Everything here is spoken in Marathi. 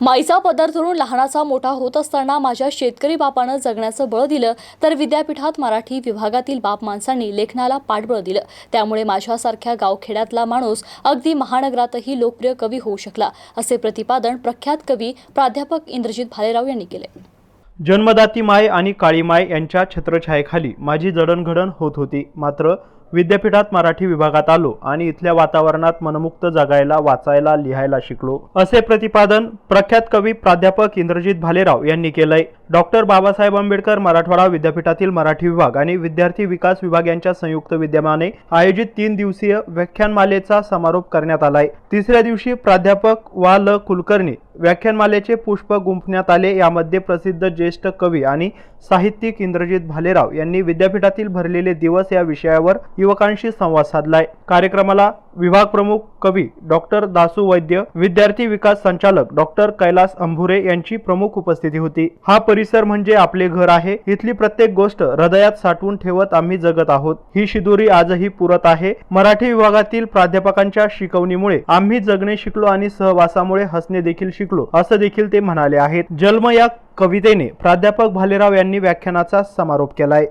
माईचा पदर धरून लहानाचा मोठा होत असताना माझ्या शेतकरी बापानं जगण्याचं बळ दिलं तर विद्यापीठात मराठी विभागातील बाप माणसांनी लेखनाला पाठबळ दिलं. त्यामुळे माझ्यासारख्या गावखेड्यातला माणूस अगदी महानगरातही लोकप्रिय कवी होऊ शकला असे प्रतिपादन प्रख्यात कवी प्राध्यापक इंद्रजित भालेराव यांनी केले. जन्मदाती माय आणि काळी माय यांच्या छत्रछायेखाली माझी जडणघडण होत होती. मात्र विद्यापीठात मराठी विभागात आलो आणि इथल्या वातावरणात मनमुक्त जगायला वाचायला लिहायला शिकलो. असे प्रतिपादन प्रख्यात कवी प्राध्यापक इंद्रजित भालेराव यांनी केलंय. डॉक्टर बाबासाहेब आंबेडकर मराठवाडा विद्यापीठातील मराठी विभाग आणि विद्यार्थी विकास विभाग यांच्या संयुक्त विद्यमाने आयोजित तीन दिवसीय व्याख्यानमालेचा समारोप करण्यात आलाय. तिसऱ्या दिवशी प्राध्यापक वा ल. कुलकर्णी व्याख्यानमालेचे पुष्प गुंफण्यात आले. यामध्ये प्रसिद्ध ज्येष्ठ कवी आणि साहित्यिक इंद्रजित भालेराव यांनी विद्यापीठातील भरलेले दिवस या विषयावर युवकांशी संवाद साधलाय. कार्यक्रमाला विभाग प्रमुख कवी डॉक्टर दासू वैद्य विद्यार्थी विकास संचालक डॉक्टर कैलास अंभुरे यांची प्रमुख उपस्थिती होती. हा परिसर म्हणजे आपले घर आहे. इथली प्रत्येक गोष्ट हृदयात साठवून ठेवत आम्ही जगत आहोत. ही शिदोरी आजही पुरत आहे. मराठी विभागातील प्राध्यापकांच्या शिकवणीमुळे आम्ही जगणे शिकलो आणि सहवासामुळे हसणे देखील शिकलो असं देखील ते म्हणाले आहेत. जन्म या कवितेने प्राध्यापक भालेराव यांनी व्याख्यानाचा समारोप केलाय.